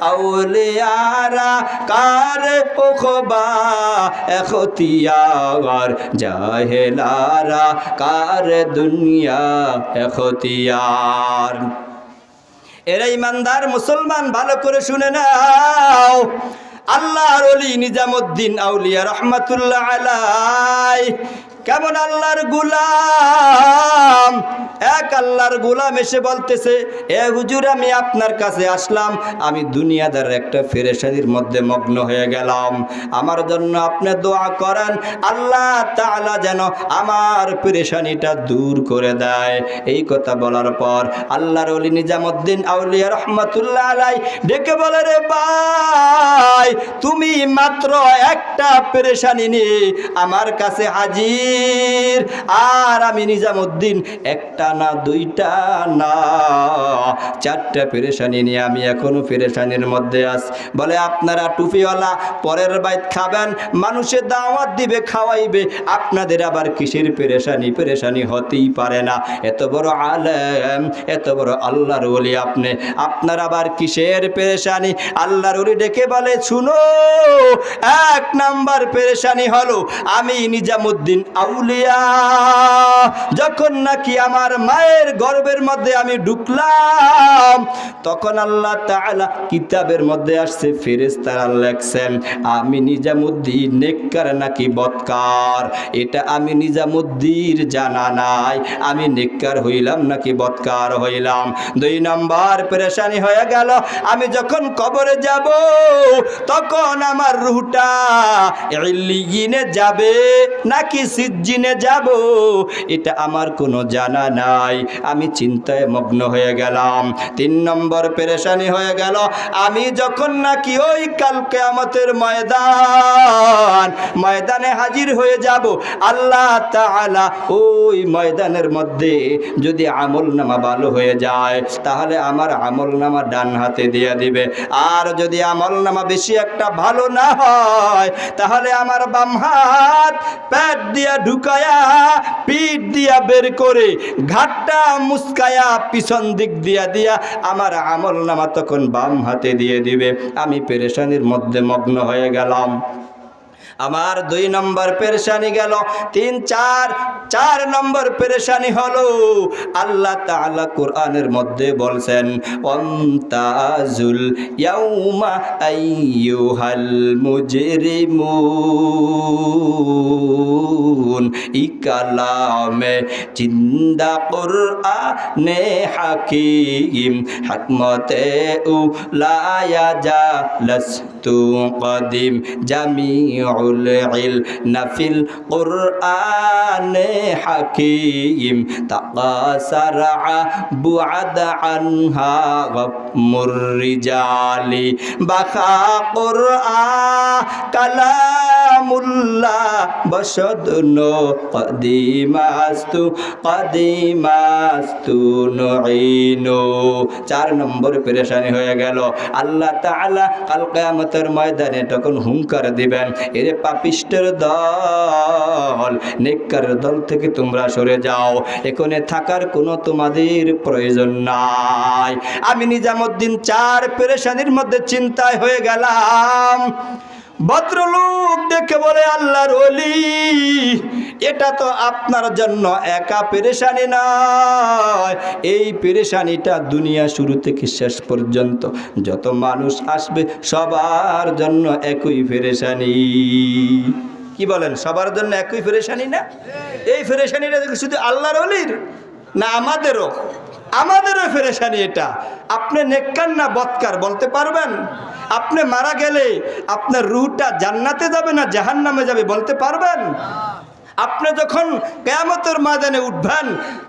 আউলিয়ারা, কার ওখবা এখতিয়ার জাহেলারা, কার দুনিয়া? এখতিয়ার। এরা ইমানদার, মুসলমান, ভালো করে শুনে নাও। আল্লাহর অলি নিজামুদ্দিন আউলিয়া রহমাতুল্লাহ আলাই কেমন আল্লাহর এক আল্লাহর গুলাম এসে বলতেছে, এ হুজুর, আমি আপনার কাছে আসলাম। আমি দুনিয়াদার একটা ফেরেশানির মধ্যে মগ্ন হয়ে গেলাম। আমার জন্য আপনি দোয়া করেন, আল্লাহ তাআলা যেন আমার পেরেশানিটা দূর করে দেয়। এই কথা বলার পর আল্লাহর অলি নিজামুদ্দিন আউলিয়া রহমাতুল্লাহ আলাই ডেকে বলে, রে ভাই, তুমি মাত্র একটা পেরেশানি নিয়ে আমার কাছে হাজির। আর আমি নিজামুদ্দিন একটা না দুইটা না। চারটা পেরেশানি নিয়ে আমি এখনও পেরেশানির মধ্যে আস বলে, আপনারা টুপিওয়ালা, পরের বাইত খাবেন মানুষের দাওয়াত দিবে, খাওয়াইবে। আপনাদের আবার কিসের পেরেশানি? পেরেশানি হতেই পারে না। এত বড় আলেম, এত বড় আল্লাহর ওলি আপনি। আপনার আবার কিসের পেরেশানি? আল্লাহর ওলি ডেকে বলে, শুনো, এক নাম্বার পেরেশানি হলো আমি নিজামুদ্দিন আউলিয়া। যখন নাকি আমার মায়ের গর্বের মধ্যে আমি ঢুকলাম। তখন আল্লাহ তাআলা কিতাবের মধ্যে আসছে, ফেরেশতারা লেখছেন, আমি নিজামুদ্দিন নেককার নাকি বৎকার? এটা আমি নিজামুদ্দির জানা নাই। আমি নেককার হইলাম নাকি বৎকার হইলাম? দুই নম্বর পেরেশানি হয়ে গেল, আমি যখন কবরে যাব, তখন আমার রুহটা ইল্লিগিনে যাবে নাকি সিজ্জিনে যাব? এটা আমার কোনো জানা নাই। আমি চিন্তায় মগ্ন হয়ে গেলাম। তিন নম্বর পেরেশানি হয়ে গেল। আমি যখন নাকি ওই কালকে আমাদের ময়দান ময়দানে হাজির হয়ে যাব। আল্লাহ তাআলা ওই ময়দানের মধ্যে যদি আমল নামা ভালো হয়ে যায়, তাহলে আমার আমল নামা ডান হাতে দিয়ে দিবে। আর যদি আমল নামা বেশি একটা ভালো না হয়, তাহলে আমার বাম হাত পেট দিয়া ঢুকায়া, পিঠ দিয়া বের করে ঘাটটা মুস্কায়া পিছন দিক দিয়া দিয়া আমার আমল নামা তখন বাম হাতে দিয়ে দিবে। আমি পেরেশানির মধ্যে মগ্ন হয়ে গেলাম। আমার দুই নম্বর পেরেশানি গেল। তিন, চার চার নম্বর পেরেশানি হলো আল্লাহ তাআলা কোরআনের মধ্যে বলছেন, অন্তাজুল ইয়াউমা আইয়ুহাল মুজরিমুন। ইকালামে জিন্দা কুরআনে হাকিম, হকমতে উলায়া জালাস্তু কদিম العلم في القرآن حكيم. تقاسر بعد عنها غم الرجال. بخا قرآن كلام কালামুল্লাহ বসদন কদিমাস্তু কদিমাস্তু নুইনু চার নম্বর পেরেশানি হয়ে গেল। আল্লাহ তাআলা কাল কিয়ামতের ময়দানে তখন হুঙ্কার দিবেন, এরে পাপিষ্টের দল, নেককার দল থেকে তোমরা সরে যাও, এখানে থাকার কোনো তোমাদের প্রয়োজন নাই। আমি নিজামুদ্দিন চার পেরেশানির মধ্যে চিন্তায় হয়ে গেলাম। ভদ্রলোক দেখে বলে, আল্লাহর অলি এটা তো আপনার জন্য একা পেরেশানি নয়। এই পেরেশানিটা দুনিয়া শুরু থেকে শেষ পর্যন্ত যত মানুষ আসবে সবার জন্য একই পেরেশানি। কি বলেন, সবার জন্য একই ফেরেশানি না? এই ফেরেশানিটা শুধু আল্লাহর অলির না আমাদেরও? আমাদেরও ফেরেশানি এটা। আপনি নেককার না বৎকার, বলতে পারবেন? আপনি মারা গেলে আপনার রুহটা জান্নাতে যাবে না জাহান নামে যাবে, বলতে পারবেন? আপনি যখন কেয়ামতের ময়দানে উঠবেন